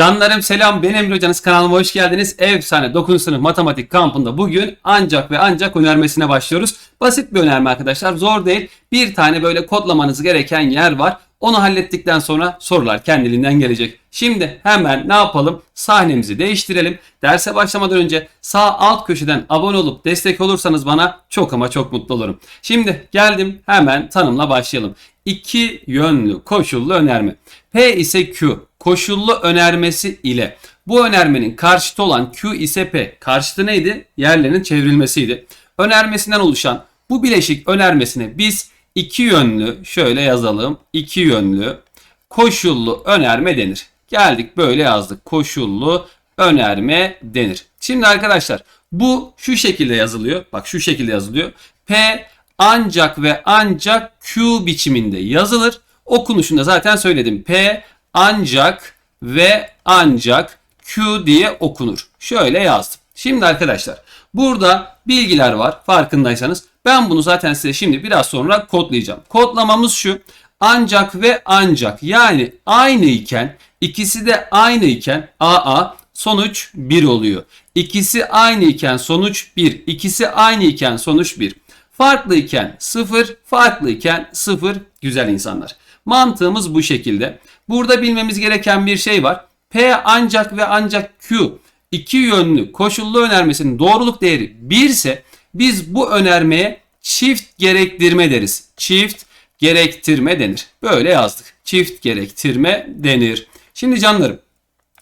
Canlarım selam ben Emre Hocanız kanalıma hoş geldiniz. Efsane 9. sınıf matematik kampında bugün ancak ve ancak önermesine başlıyoruz. Basit bir önerme arkadaşlar zor değil. Bir tane böyle kodlamanız gereken yer var. Onu hallettikten sonra sorular kendiliğinden gelecek. Şimdi hemen ne yapalım? Sahnemizi değiştirelim. Derse başlamadan önce sağ alt köşeden abone olup destek olursanız bana çok ama çok mutlu olurum. Şimdi geldim hemen tanımla başlayalım. İki yönlü koşullu önerme. P ise Q koşullu önermesi ile bu önermenin karşıtı olan Q ise P. Karşıtı neydi? Yerlerinin çevrilmesiydi. Önermesinden oluşan bu bileşik önermesine biz iki yönlü şöyle yazalım. iki yönlü koşullu önerme denir. Geldik böyle yazdık. Koşullu önerme denir. Şimdi arkadaşlar bu şu şekilde yazılıyor. Bak şu şekilde yazılıyor. P ancak ve ancak Q biçiminde yazılır. Okunuşunda zaten söyledim. P ancak ve ancak Q diye okunur. Şöyle yazdım. Şimdi arkadaşlar burada bilgiler var farkındaysanız. Ben bunu zaten size şimdi biraz sonra kodlayacağım. Kodlamamız şu. Ancak ve ancak yani aynı iken ikisi de aynı iken AA sonuç 1 oluyor. İkisi aynı iken sonuç 1. İkisi aynı iken sonuç 1. Farklı iken 0, farklı iken 0 güzel insanlar. Mantığımız bu şekilde. Burada bilmemiz gereken bir şey var. P ancak ve ancak Q iki yönlü koşullu önermesinin doğruluk değeri 1 ise biz bu önermeye çift gerektirme deriz. Çift gerektirme denir. Böyle yazdık. Çift gerektirme denir. Şimdi canlarım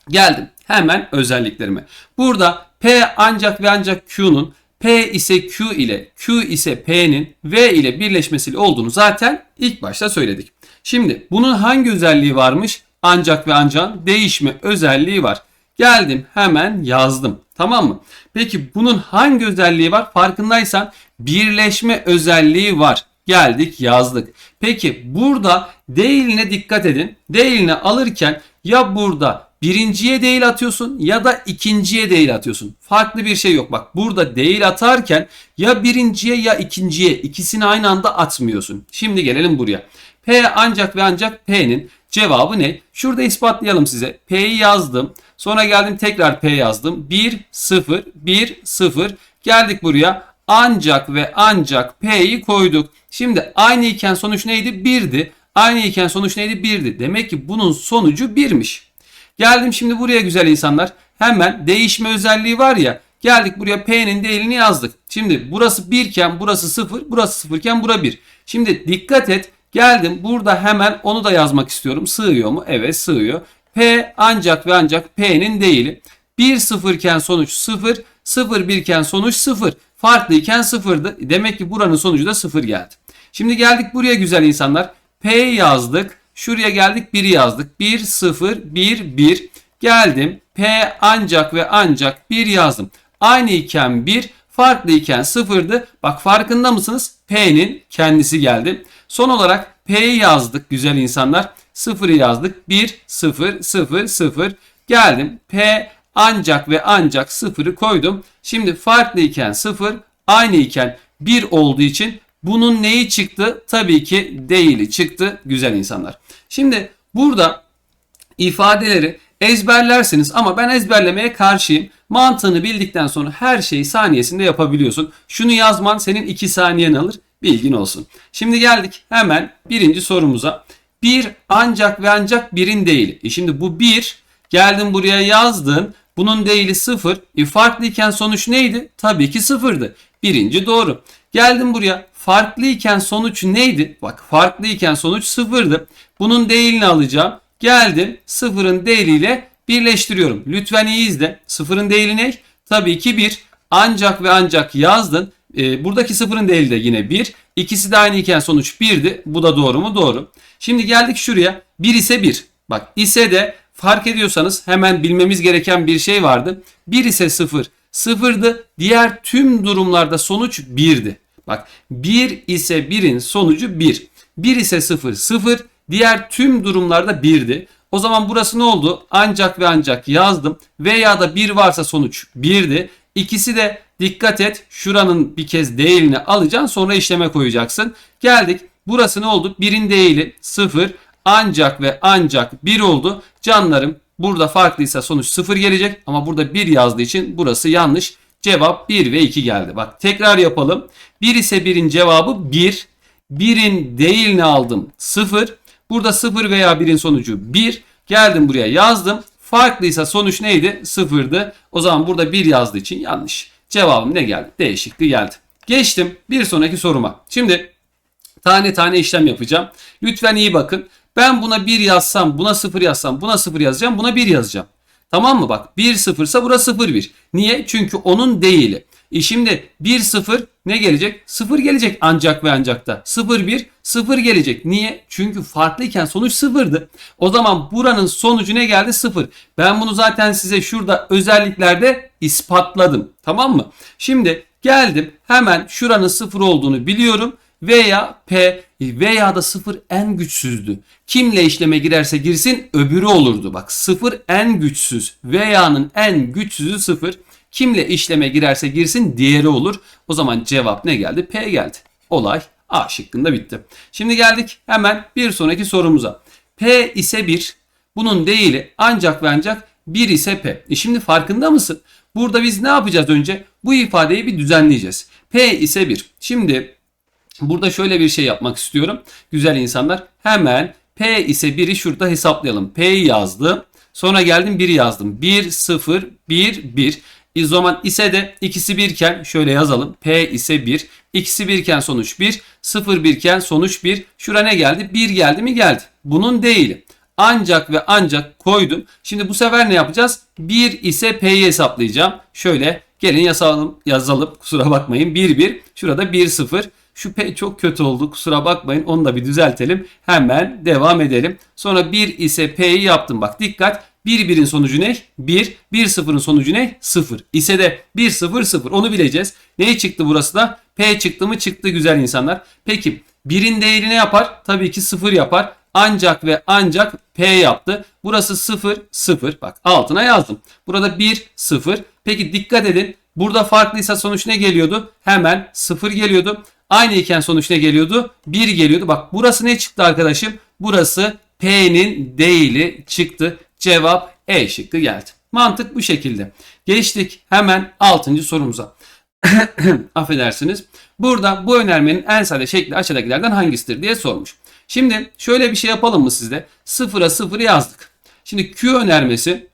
geldim hemen özelliklerime. Burada P ancak ve ancak Q'nun P ise Q ile Q ise P'nin V ile birleşmesiyle olduğunu zaten ilk başta söyledik. Şimdi bunun hangi özelliği varmış? Ancak ve ancak değişme özelliği var. Geldim hemen yazdım. Tamam mı? Peki bunun hangi özelliği var? Farkındaysan birleşme özelliği var. Geldik yazdık. Peki burada değiline dikkat edin. Değiline alırken ya burada birinciye değil atıyorsun ya da ikinciye değil atıyorsun. Farklı bir şey yok. Bak burada değil atarken ya birinciye ya ikinciye ikisini aynı anda atmıyorsun. Şimdi gelelim buraya. P ancak ve ancak P'nin cevabı ne? Şurada ispatlayalım size. P'yi yazdım. Sonra geldim tekrar P yazdım. 1, 0, 1, 0. Geldik buraya. Ancak ve ancak P'yi koyduk. Şimdi aynı iken sonuç neydi? 1'di. Aynı iken sonuç neydi? 1'di. Demek ki bunun sonucu 1'miş. Geldim şimdi buraya güzel insanlar. Hemen değişme özelliği var ya. Geldik buraya P'nin değerini yazdık. Şimdi burası 1 iken burası 0, burası 0 iken bura 1. Şimdi dikkat et. Geldim burada hemen onu da yazmak istiyorum. Sığıyor mu? Evet sığıyor. P ancak ve ancak P'nin değili. 1 0 iken sonuç 0, 0 1 iken sonuç 0. Farklı iken 0'dı. Demek ki buranın sonucu da 0 geldi. Şimdi geldik buraya güzel insanlar. P yazdık. Şuraya geldik 1'i yazdık. 1 0 1 1 geldim. P ancak ve ancak 1 yazdım. Aynı iken 1, farklı iken 0'dı. Bak farkında mısınız? P'nin kendisi geldi. Son olarak P'yi yazdık güzel insanlar. 0'ı yazdık. 1 0 0 0 geldim. P ancak ve ancak 0'ı koydum. Şimdi farklı iken 0, aynı iken 1 olduğu için bunun neyi çıktı? Tabii ki değili çıktı güzel insanlar. Şimdi burada ifadeleri ezberlersiniz ama ben ezberlemeye karşıyım. Mantığını bildikten sonra her şeyi saniyesinde yapabiliyorsun. Şunu yazman senin 2 saniyen alır. Bilgin olsun. Şimdi geldik hemen birinci sorumuza. Bir ancak ve ancak birin değili. E şimdi bu bir. Geldin buraya yazdın. Bunun değili sıfır. E farklıyken sonuç neydi? Tabii ki sıfırdı. Birinci doğru. Geldim buraya. Farklıyken sonuç neydi? Bak farklıyken sonuç sıfırdı. Bunun değilini alacağım. Geldim sıfırın değiliyle birleştiriyorum. Lütfen iyi izle. Sıfırın değili ne? Tabii ki 1. Ancak ve ancak yazdın. E, buradaki sıfırın değili de yine 1. İkisi de aynı iken sonuç 1'di. Bu da doğru mu? Doğru. Şimdi geldik şuraya. 1 ise 1. Bak ise de fark ediyorsanız hemen bilmemiz gereken bir şey vardı. 1 ise 0. 0'dı. Diğer tüm durumlarda sonuç 1'di. Bak 1 ise 1'in sonucu 1. 1 ise 0. 0. Diğer tüm durumlarda 1'di. O zaman burası ne oldu? Ancak ve ancak yazdım. Veya da 1 varsa sonuç 1'di. İkisi de dikkat et şuranın bir kez değilini alacaksın sonra işleme koyacaksın. Geldik burası ne oldu? 1'in değili 0 ancak ve ancak 1 oldu. Canlarım Burada farklıysa sonuç 0 gelecek ama burada 1 yazdığı için burası yanlış. Cevap 1 ve 2 geldi. Bak tekrar yapalım. 1 ise 1'in cevabı 1. 1'in değilini aldım 0. Burada 0 veya 1'in sonucu 1. Geldim buraya yazdım. Farklıysa sonuç neydi? 0'dı. O zaman burada 1 yazdığı için yanlış. Cevabım ne geldi? Değişikliği geldi. Geçtim bir sonraki soruma. Şimdi tane tane işlem yapacağım. Lütfen iyi bakın. Ben buna 1 yazsam, buna 0 yazsam, buna 0 yazacağım, buna 1 yazacağım. Tamam mı? Bak 1 0 ise burası 0 1. Niye? Çünkü onun değili. E şimdi 1 0 ne gelecek? 0 gelecek ancak ve ancak da. 0 1 0 gelecek. Niye? Çünkü farklıyken sonuç 0'dı. O zaman buranın sonucu ne geldi? 0. Ben bunu zaten size şurada özelliklerde ispatladım. Tamam mı? Şimdi geldim hemen şuranın 0 olduğunu biliyorum veya P veya da 0 en güçsüzdü. Kimle işleme girerse girsin öbürü olurdu. Bak 0 en güçsüz veya'nın en güçsüzü 0. Kimle işleme girerse girsin diğeri olur. O zaman cevap ne geldi? P geldi. Olay A şıkkında bitti. Şimdi geldik hemen bir sonraki sorumuza. P ise 1. Bunun değili ancak ve ancak 1 ise P. E şimdi farkında mısın? Burada biz ne yapacağız önce? Bu ifadeyi bir düzenleyeceğiz. P ise 1. Şimdi Burada şöyle bir şey yapmak istiyorum. Güzel insanlar. Hemen P ise 1'i şurada hesaplayalım. P'yi yazdım. Sonra geldim 1'i yazdım. 1, 0, 1, 1. O zaman ise de ikisi 1 iken şöyle yazalım. P ise 1. İkisi 1 iken sonuç 1. 0 1 iken sonuç 1. Şura ne geldi? 1 geldi mi? Geldi. Bunun değili. Ancak ve ancak koydum. Şimdi bu sefer ne yapacağız? 1 ise P'yi hesaplayacağım. Şöyle gelin yazalım. yazalım. Kusura bakmayın. 1 1. Şurada 1 0. Şu P çok kötü oldu. Kusura bakmayın. Onu da bir düzeltelim. Hemen devam edelim. Sonra 1 ise P'yi yaptım. Bak dikkat. 1 1'in sonucu ne? 1. 1 0'ın sonucu ne? 0. İse de 1 0 0. Onu bileceğiz. Ne çıktı burası da? P çıktı mı? Çıktı güzel insanlar. Peki 1'in değeri ne yapar? Tabii ki 0 yapar. Ancak ve ancak P yaptı. Burası 0 0. Bak altına yazdım. Burada 1 0. Peki dikkat edin. Burada farklıysa sonuç ne geliyordu? Hemen 0 geliyordu. Aynı iken sonuç ne geliyordu? 1 geliyordu. Bak burası ne çıktı arkadaşım? Burası P'nin değili çıktı. Cevap E şıkkı geldi. Mantık bu şekilde. Geçtik hemen 6. sorumuza. Affedersiniz. Burada bu önermenin en sade şekli aşağıdakilerden hangisidir diye sormuş. Şimdi şöyle bir şey yapalım mı sizde? Sıfıra sıfır yazdık. Şimdi Q önermesi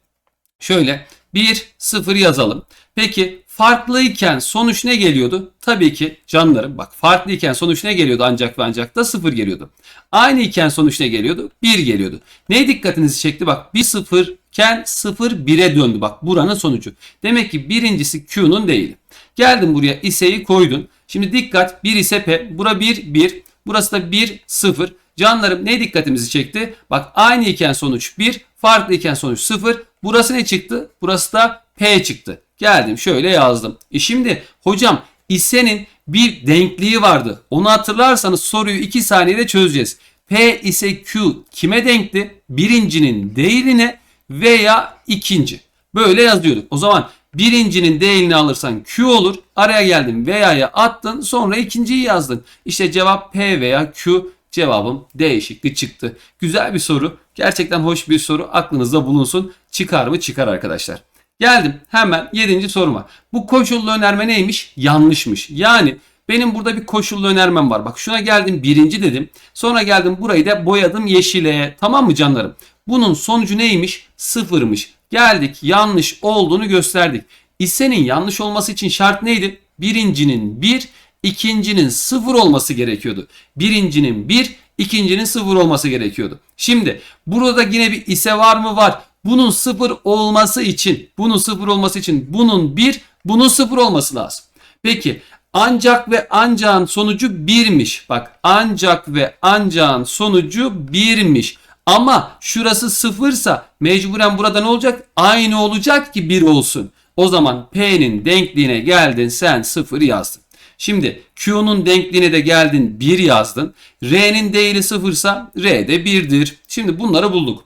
şöyle 1 0 yazalım. Peki farklıyken sonuç ne geliyordu? Tabii ki canlarım bak farklıyken sonuç ne geliyordu ancak ve ancak da 0 geliyordu. Aynı iken sonuç ne geliyordu? 1 geliyordu. Ne dikkatinizi çekti? Bak 1 0 iken 0 1'e döndü. Bak buranın sonucu. Demek ki birincisi Q'nun değili. Geldim buraya ise'yi koydun. Şimdi dikkat 1 ise P. Bura 1 1. Burası da 1 0. Canlarım ne dikkatimizi çekti? Bak aynı iken sonuç 1, farklı iken sonuç 0. Burası ne çıktı? Burası da P çıktı. Geldim şöyle yazdım. E şimdi hocam ise'nin bir denkliği vardı. Onu hatırlarsanız soruyu 2 saniyede çözeceğiz. P ise Q kime denkti? Birincinin değerine veya ikinci. Böyle yazıyorduk. O zaman birincinin değerini alırsan Q olur. Araya geldin veya'ya attın sonra ikinciyi yazdın. İşte cevap P veya Q Cevabım D çıktı. Güzel bir soru. Gerçekten hoş bir soru. Aklınızda bulunsun. Çıkar mı? Çıkar arkadaşlar. Geldim hemen 7. soruma. Bu koşullu önerme neymiş? Yanlışmış. Yani benim burada bir koşullu önermem var. Bak şuna geldim birinci dedim. Sonra geldim burayı da boyadım yeşile. Tamam mı canlarım? Bunun sonucu neymiş? Sıfırmış. Geldik yanlış olduğunu gösterdik. İsenin yanlış olması için şart neydi? Birincinin 1, bir, ikincinin sıfır olması gerekiyordu. Birincinin bir, ikincinin sıfır olması gerekiyordu. Şimdi burada yine bir ise var mı? Var. Bunun sıfır olması için, bunun sıfır olması için bunun bir, bunun sıfır olması lazım. Peki ancak ve ancağın sonucu birmiş. Bak ancak ve ancağın sonucu birmiş. Ama şurası sıfırsa mecburen burada ne olacak? Aynı olacak ki bir olsun. O zaman P'nin denkliğine geldin sen sıfır yazdın. Şimdi Q'nun denkliğine de geldin 1 yazdın. R'nin değeri 0 ise R de 1'dir. Şimdi bunları bulduk.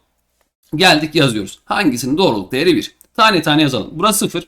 Geldik yazıyoruz. Hangisinin doğruluk değeri 1? Tane tane yazalım. Burası 0.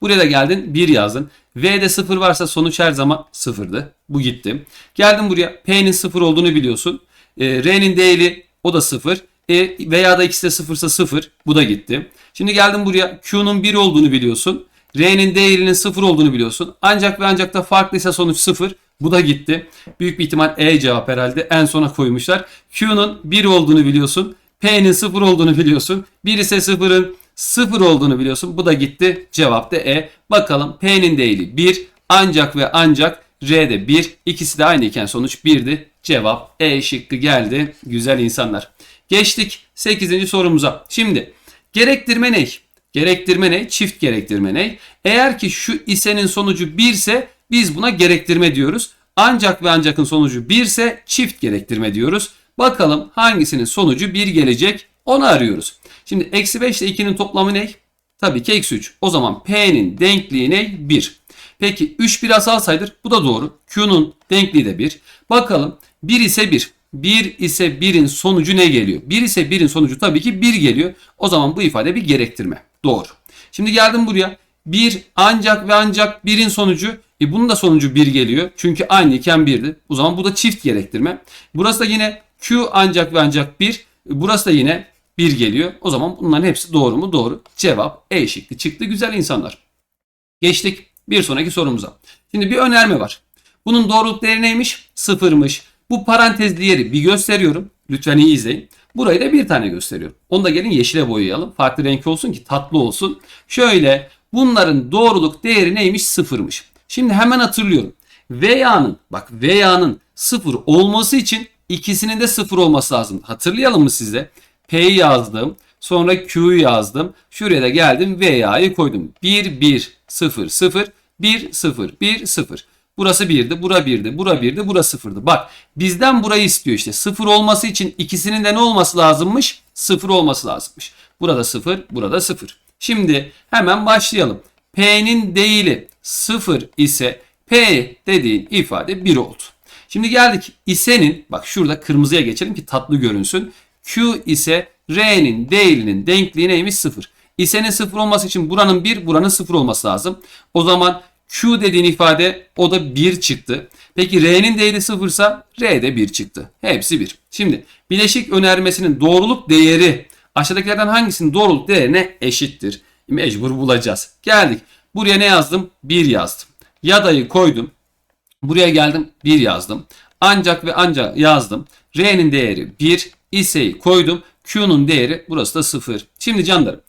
Buraya da geldin 1 yazdın. V'de 0 varsa sonuç her zaman 0'dı. Bu gitti. Geldin buraya P'nin 0 olduğunu biliyorsun. E, R'nin değeri o da 0. E, veya da ikisi de sıfırsa sıfır. Bu da gitti. Şimdi geldim buraya. Q'nun 1 olduğunu biliyorsun. R'nin değerinin 0 olduğunu biliyorsun. Ancak ve ancak da farklıysa sonuç 0. Bu da gitti. Büyük bir ihtimal E cevap herhalde. En sona koymuşlar. Q'nun 1 olduğunu biliyorsun. P'nin 0 olduğunu biliyorsun. 1 ise 0'ın 0 olduğunu biliyorsun. Bu da gitti. Cevap da E. Bakalım P'nin değeri 1. Ancak ve ancak R'de 1. İkisi de aynı iken sonuç 1'di. Cevap E şıkkı geldi. Güzel insanlar. Geçtik 8. sorumuza. Şimdi gerektirme ne? Gerektirme ne? Çift gerektirme ne? Eğer ki şu isenin sonucu 1 ise biz buna gerektirme diyoruz. Ancak ve ancakın sonucu 1 ise çift gerektirme diyoruz. Bakalım hangisinin sonucu 1 gelecek onu arıyoruz. Şimdi eksi 5 ile 2'nin toplamı ne? Tabii ki eksi 3. O zaman P'nin denkliği ne? 1. Peki 3 bir asal sayıdır. Bu da doğru. Q'nun denkliği de 1. Bakalım 1 ise 1. 1 ise 1'in sonucu ne geliyor? 1 ise 1'in sonucu tabii ki 1 geliyor. O zaman bu ifade bir gerektirme. Doğru. Şimdi geldim buraya. 1 ancak ve ancak 1'in sonucu. E bunun da sonucu 1 geliyor. Çünkü aynı iken 1'di. O zaman bu da çift gerektirme. Burası da yine Q ancak ve ancak 1. E Burası da yine 1 geliyor. O zaman bunların hepsi doğru mu? Doğru. Cevap E şıkkı çıktı. Güzel insanlar. Geçtik bir sonraki sorumuza. Şimdi bir önerme var. Bunun doğruluk değeri neymiş? Sıfırmış. Bu parantezli yeri bir gösteriyorum. Lütfen iyi izleyin. Burayı da bir tane gösteriyorum. Onu da gelin yeşile boyayalım. Farklı renk olsun ki tatlı olsun. Şöyle bunların doğruluk değeri neymiş? Sıfırmış. Şimdi hemen hatırlıyorum. Veya'nın bak Veya'nın sıfır olması için ikisinin de sıfır olması lazım. Hatırlayalım mı size? P'yi yazdım. Sonra Q'yu yazdım. Şuraya da geldim Veya'yı koydum. 1, 1, 0, 0, 1, 0, 1, 0. Burası 1'di, bura 1'di, bura 1'di, bura 0'dı. Bak bizden burayı istiyor işte. 0 olması için ikisinin de ne olması lazımmış? 0 olması lazımmış. Burada 0, burada 0. Şimdi hemen başlayalım. P'nin değili 0 ise P dediğin ifade 1 oldu. Şimdi geldik ise'nin bak şurada kırmızıya geçelim ki tatlı görünsün. Q ise R'nin değilinin denkliği neymiş? 0. İse'nin 0 olması için buranın 1, buranın 0 olması lazım. O zaman Q dediğin ifade o da 1 çıktı. Peki R'nin değeri 0 ise R de 1 çıktı. Hepsi 1. Şimdi bileşik önermesinin doğruluk değeri aşağıdakilerden hangisinin doğruluk değerine eşittir? Mecbur bulacağız. Geldik. Buraya ne yazdım? 1 yazdım. Yadayı koydum. Buraya geldim 1 yazdım. Ancak ve ancak yazdım. R'nin değeri 1. İse'yi koydum. Q'nun değeri burası da 0. Şimdi canlarım.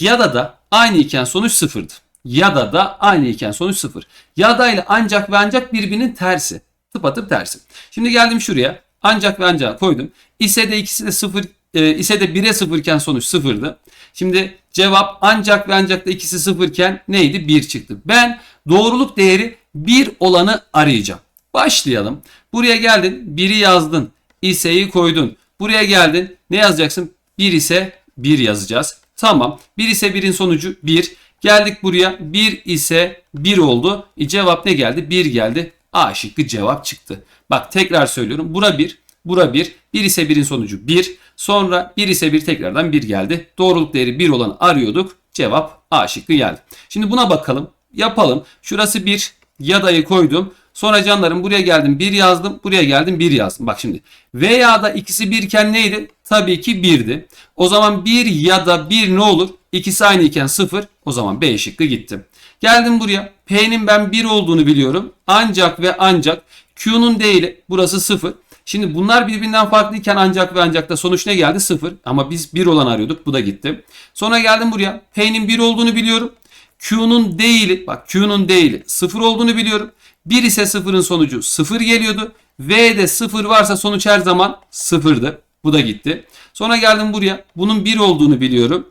Ya da da aynı iken sonuç 0'dı. Ya da da aynı iken sonuç 0. Ya da ile ancak ve ancak birbirinin tersi. Tıpatıp tersi. Şimdi geldim şuraya. Ancak ve ancak koydum. İse de ikisi de 0 e, ise de 1'e 0 iken sonuç 0'dı. Şimdi cevap ancak ve ancak da ikisi 0 iken neydi? 1 çıktı. Ben doğruluk değeri 1 olanı arayacağım. Başlayalım. Buraya geldin. 1'i yazdın. İse'yi koydun. Buraya geldin. Ne yazacaksın? 1 ise 1 yazacağız. Tamam. 1 ise 1'in sonucu 1. Geldik buraya. 1 ise 1 oldu. E cevap ne geldi? 1 geldi. A şıkkı cevap çıktı. Bak tekrar söylüyorum. Bura 1. Bura 1. 1 ise 1'in sonucu 1. Sonra 1 ise 1 tekrardan 1 geldi. Doğruluk değeri 1 olanı arıyorduk. Cevap A şıkkı geldi. Şimdi buna bakalım. Yapalım. Şurası 1. Yadayı koydum. Sonra canlarım buraya geldim 1 yazdım. Buraya geldim 1 yazdım. Bak şimdi. Veya da ikisi 1 iken neydi? Tabii ki 1'di. O zaman 1 ya da 1 ne olur? İkisi aynı iken 0. O zaman B şıkkı gittim. Geldim buraya. P'nin ben 1 olduğunu biliyorum. Ancak ve ancak Q'nun değili burası 0. Şimdi bunlar birbirinden farklıyken ancak ve ancak da sonuç ne geldi? 0. Ama biz 1 olan arıyorduk. Bu da gitti. Sonra geldim buraya. P'nin 1 olduğunu biliyorum. Q'nun değili bak Q'nun değili 0 olduğunu biliyorum. 1 ise 0'ın sonucu 0 geliyordu. V'de 0 varsa sonuç her zaman 0'dı. Bu da gitti. Sonra geldim buraya. Bunun 1 olduğunu biliyorum.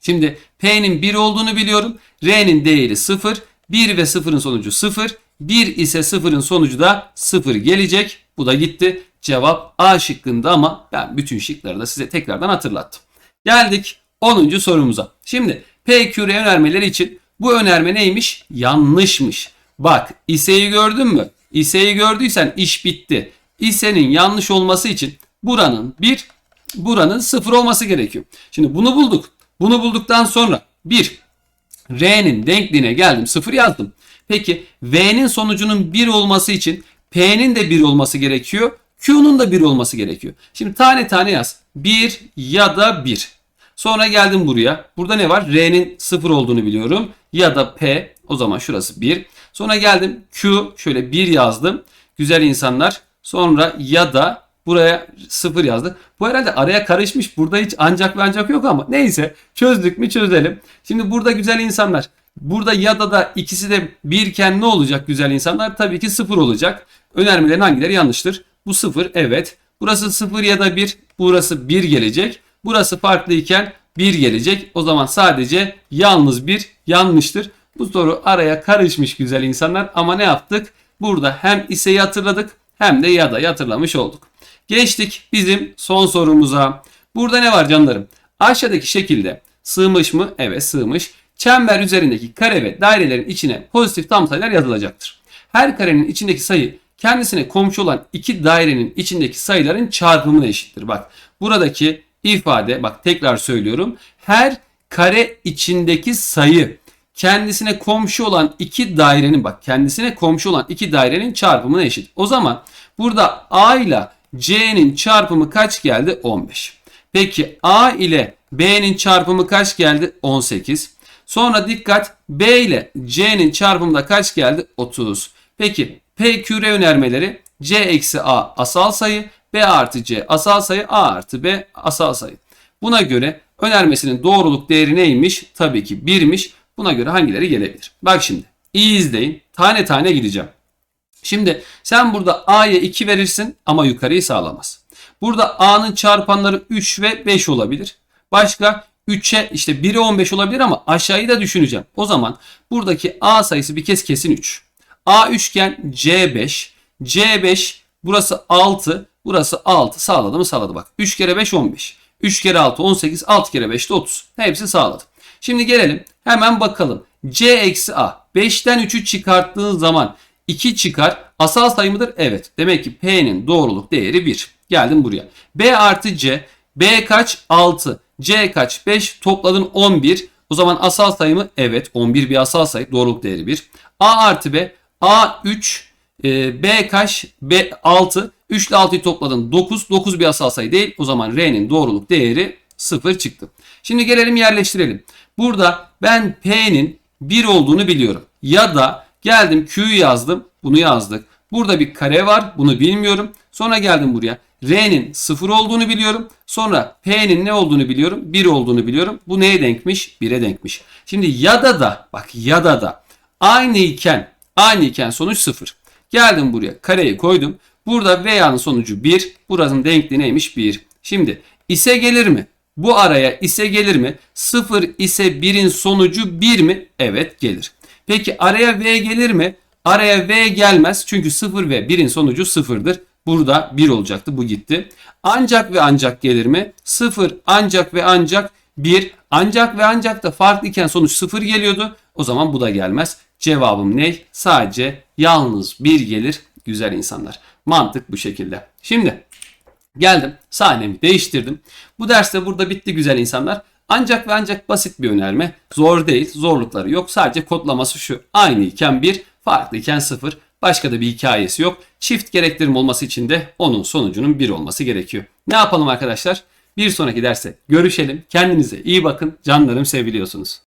Şimdi P'nin 1 olduğunu biliyorum. R'nin değeri 0. 1 ve 0'ın sonucu 0. 1 ise 0'ın sonucu da 0 gelecek. Bu da gitti. Cevap A şıkkında ama ben bütün şıkları da size tekrardan hatırlattım. Geldik 10. sorumuza. Şimdi PQR önermeleri için bu önerme neymiş? Yanlışmış. Bak İSE'yi gördün mü? İSE'yi gördüysen iş bitti. İSE'nin yanlış olması için buranın 1, buranın 0 olması gerekiyor. Şimdi bunu bulduk. Bunu bulduktan sonra 1, R'nin denkliğine geldim 0 yazdım. Peki V'nin sonucunun 1 olması için P'nin de 1 olması gerekiyor. Q'nun da 1 olması gerekiyor. Şimdi tane tane yaz. 1 ya da 1. Sonra geldim buraya. Burada ne var? R'nin 0 olduğunu biliyorum. Ya da P. O zaman şurası 1. Sonra geldim Q. Şöyle 1 yazdım. Güzel insanlar. Sonra ya da buraya 0 yazdık. Bu herhalde araya karışmış. Burada hiç ancak ve ancak yok ama neyse çözdük mü çözelim. Şimdi burada güzel insanlar. Burada ya da da ikisi de birken ne olacak güzel insanlar? Tabii ki 0 olacak. Önermelerin hangileri yanlıştır? Bu 0 evet. Burası 0 ya da 1. Burası 1 gelecek. Burası farklıyken 1 gelecek. O zaman sadece yalnız 1 yanlıştır. Bu soru araya karışmış güzel insanlar ama ne yaptık? Burada hem iseyi hatırladık hem de ya da hatırlamış olduk. Geçtik bizim son sorumuza. Burada ne var canlarım? Aşağıdaki şekilde sığmış mı? Evet sığmış. Çember üzerindeki kare ve dairelerin içine pozitif tam sayılar yazılacaktır. Her karenin içindeki sayı kendisine komşu olan iki dairenin içindeki sayıların çarpımına eşittir. Bak buradaki ifade bak tekrar söylüyorum. Her kare içindeki sayı kendisine komşu olan iki dairenin bak kendisine komşu olan iki dairenin çarpımına eşit. O zaman burada A ile C'nin çarpımı kaç geldi? 15. Peki A ile B'nin çarpımı kaç geldi? 18. Sonra dikkat B ile C'nin çarpımı da kaç geldi? 30. Peki P, Q, R önermeleri C eksi A asal sayı, B artı C asal sayı, A artı B asal sayı. Buna göre önermesinin doğruluk değeri neymiş? Tabii ki 1'miş. Buna göre hangileri gelebilir? Bak şimdi iyi izleyin. Tane tane gideceğim. Şimdi sen burada A'ya 2 verirsin ama yukarıyı sağlamaz. Burada A'nın çarpanları 3 ve 5 olabilir. Başka 3'e işte 1'e 15 olabilir ama aşağıyı da düşüneceğim. O zaman buradaki A sayısı bir kez kesin 3. A üçgen C5. C5 burası 6. Burası 6. Sağladı mı sağladı bak. 3 kere 5 15. 3 kere 6 18. 6 kere 5 de 30. Hepsi sağladı. Şimdi gelelim hemen bakalım. C eksi A. 5'ten 3'ü çıkarttığın zaman 2 çıkar. Asal sayı mıdır? Evet. Demek ki P'nin doğruluk değeri 1. Geldim buraya. B artı C. B kaç? 6. C kaç? 5. Topladın 11. O zaman asal sayı mı? Evet. 11 bir asal sayı. Doğruluk değeri 1. A artı B. A 3. e, B kaç? B 6. 3 ile 6'yı topladın 9. 9 bir asal sayı değil. O zaman R'nin doğruluk değeri 0 çıktı. Şimdi gelelim yerleştirelim. Burada ben P'nin 1 olduğunu biliyorum. Ya da geldim Q'yu yazdım. Bunu yazdık. Burada bir kare var. Bunu bilmiyorum. Sonra geldim buraya. R'nin 0 olduğunu biliyorum. Sonra P'nin ne olduğunu biliyorum. 1 olduğunu biliyorum. Bu neye denkmiş? 1'e denkmiş. Şimdi ya da da bak ya da da aynı iken aynı iken sonuç 0. Geldim buraya kareyi koydum. Burada veya'nın sonucu 1. Burasının denkliği neymiş? 1. Şimdi ise gelir mi? Bu araya ise gelir mi? 0 ise 1'in sonucu 1 mi? Evet gelir. Peki araya v gelir mi? Araya v gelmez. Çünkü 0 ve 1'in sonucu 0'dır. Burada 1 olacaktı. Bu gitti. Ancak ve ancak gelir mi? 0 ancak ve ancak 1. Ancak ve ancak da farklıyken sonuç 0 geliyordu. O zaman bu da gelmez. Cevabım ne? Sadece yalnız 1 gelir güzel insanlar. Mantık bu şekilde. Şimdi geldim sahnemi değiştirdim. Bu derste burada bitti güzel insanlar. Ancak ve ancak basit bir önerme. Zor değil, zorlukları yok. Sadece kodlaması şu. Aynı iken 1, farklı iken 0. Başka da bir hikayesi yok. Çift gerektirim olması için de onun sonucunun 1 olması gerekiyor. Ne yapalım arkadaşlar? Bir sonraki derste görüşelim. Kendinize iyi bakın. Canlarım seviliyorsunuz.